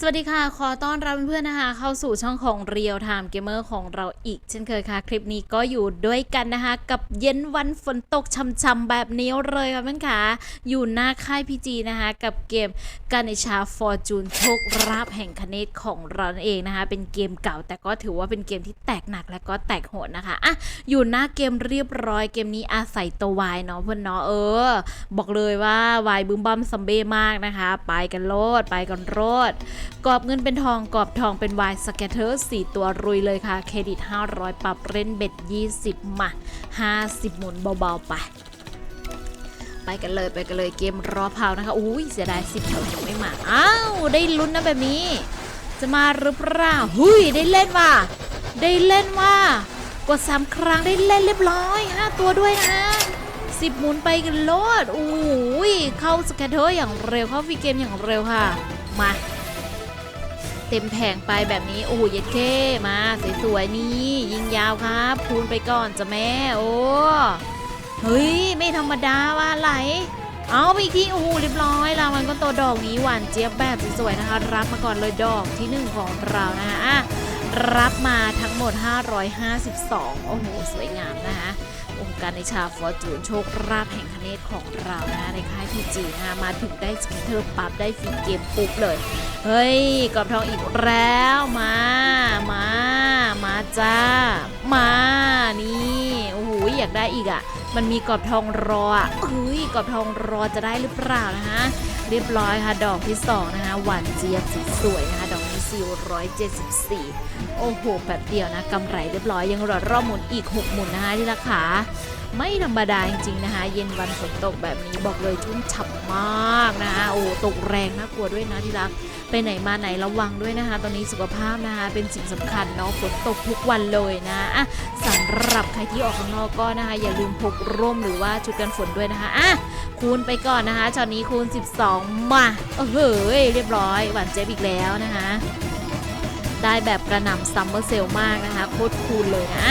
สวัสดีค่ะ ขอต้อนรับเพื่อนๆนะคะ เข้าสู่ช่องของ Real Time Gamer ของเราอีก เช่นเคยค่ะ คลิปนี้ก็อยู่ด้วยกันนะคะ กับเย็นวันฝนตกช่ำๆแบบนี้เลยค่ะเพื่อนค่ะอยู่หน้าค่ายพีจีนะคะ กับเกมการในชาฟอร์จูนโชคราบแห่งคเนตของเราเองนะคะ เป็นเกมเก่าแต่ก็ถือว่าเป็นเกมที่แตกหนักและก็แตกโหดนะคะอะอยู่หน้าเกมเรียบร้อยเกมนี้อาศัยตัววายเนาะเพื่อนเนาะเออ บอกเลยว่าวายบึ้มบัมซัมเบ้มากนะคะ ไปกันโลดไปกันโลดกรอบเงินเป็นทองกรอบทองเป็นวายสแกตเตอร์4ตัวรุยเลยค่ะ เครดิต 500 ปรับเล่นเบ็ด 20 มา 50 หมุนเบา ๆ ไป ไปกันเลยไปกันเลยเกมรอเผานะคะ อุ้ยเสียดายสิบแถวยังไม่มา อ้าว ได้ลุ้นนะแบบนี้ จะมาหรือเปล่าหุยได้เล่นว่ะ ได้เล่นว่ะ กดสามครั้งได้เล่นเรียบร้อย 5 ตัวด้วยนะสิบหมุนไปกันโลดอุ้ยเข้าสแกตเตอร์อย่างเร็วเข้าฟีเกมอย่างเร็วค่ะ มา เต็มแผงไปแบบนี้ โอ้โหเย็ดเคมา สวยๆ นี่ ยิงยาวครับ คูณไปก่อนจ้ะแม่ โอ้เฮ้ย ไม่ธรรมดาว่าไหล เอาไปอีกทีโอ้โหเรียบร้อยรางวัลก็โตดอกนี้หวานเจี๊ยบแบบสวยๆนะคะ รับมาก่อนเลยดอกที่หนึ่งของเรานะคะรับมาทั้งหมด 552 โอ้โห สวยงามนะคะ องค์การในชาฟอร์จูนโชคราบแห่งคเนตของเรานะในค่ายพีจีนะมาถึงได้สเกตเตอร์ปั๊บได้ฟรีเกมปุ๊บเลย เฮ้ยกรอบทองอีกแล้วมา มา มาจ้า มานี่โอ้โหอยากได้อีกอะ มันมีกรอบทองรออะเฮ้ยกรอบทองรอจะได้หรือเปล่านะคะ เรียบร้อยค่ะ ดอกที่สองนะคะ หวานเจี๊ยบสีสวยนะคะ ดอกนี้474 โอ้โหแบบเดียวนะกำไรเรียบร้อยยังเหลือรอบหมุนอีก 6 หมุนนะคะที่ราคาไม่ธรรมดาจริงๆนะคะ เย็นวันฝนตกแบบนี้บอกเลยชุ่มฉ่ำมากนะคะโอ้ตกแรงน่ากลัวด้วยนะที่รัก ไปไหนมาไหนระวังด้วยนะคะ ตอนนี้สุขภาพนะคะ เป็นสิ่งสำคัญเนาะฝนตกทุกวันเลยนะอะสำหรับใครที่ออกข้างนอกก็นะคะ อย่าลืมพกร่มหรือว่าชุดกันฝนด้วยนะคะอะคูณไปก่อนนะคะช็อตนี้คูณ 12 มาเออเฮ้ยเรียบร้อย หวานเจ็บอีกแล้วนะคะ ได้แบบกระหน่ำซัมเมอร์เซลมากนะคะโคตรคูณเลยนะ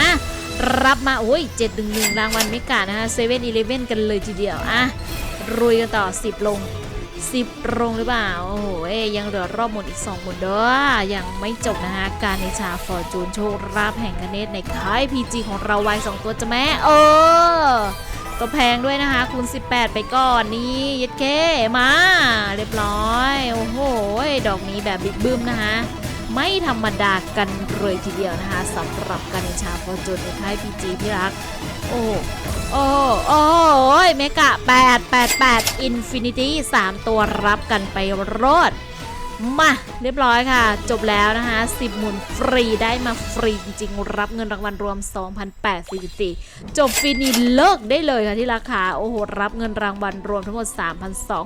รับมา โอ้ย7 1 1รางวัลไม่กาดนะคะเซเว่นอีเลฟเว่นกันเลยทีเดียวอะรุยกันต่อ 10 ลง 10ลงหรือเปล่า โอ้โหเอยยังเหลือรอบหมดอีก 2 หมุนเด้อยังไม่จบนะคะการในชาฟอร์จูนโชคราบแห่งคเนตในค่ายพีจีของเราไว้2ตัวจะแม่เออตัวแพงด้วยนะคะ คูณ 18 ไปก่อนนี่ยัดเคมา เรียบร้อย โอ้โห ดอกนี้แบบบิ๊กบึ้มนะคะไม่ธรรมดากันเลยทีเดียวนะคะสำหรับการในชาฟอร์จูนในค่ายพีจีที่รัก โอ้โอ้โอ้ เมกะ8 8 8อินฟินิตี้3ตัวรับกันไปรอด มาเรียบร้อยค่ะ จบแล้วนะคะ10 หมุนฟรีได้มาฟรีจริงๆ รับเงินรางวัลรวม 2,844 จบฟินิเลิกได้เลยค่ะที่ราคา โอ้โห รับเงินรางวัลรวมทั้งหมด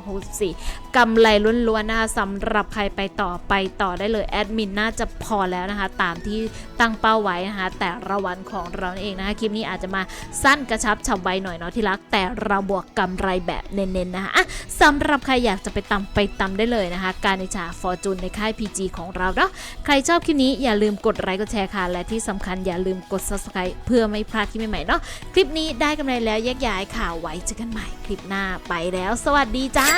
3,264กำไรล้วนๆนะคะสำหรับใครไปต่อไปต่อได้เลย แอดมินน่าจะพอแล้วนะคะ ตามที่ตั้งเป้าไว้นะคะ แต่ละวันของเราเองนะคะคลิปนี้อาจจะมาสั้นกระชับฉับไวหน่อยเนาะที่รักแต่เราบวกกำไรแบบเน้นๆนะคะสำหรับใครอยากจะไปตำไปตำได้เลยนะคะ การในชาฟอร์จูนในค่าย PG ของเราเนาะใครชอบคลิปนี้อย่าลืมกดไลค์กดแชร์ค่ะ และที่สำคัญอย่าลืมกด subscribe เพื่อไม่พลาดคลิปใหม่ๆเนาะคลิปนี้ได้กำไรแล้วแยกย้ายข่าวไว้เจอกันใหม่คลิปหน้าไปแล้ว สวัสดีจ้า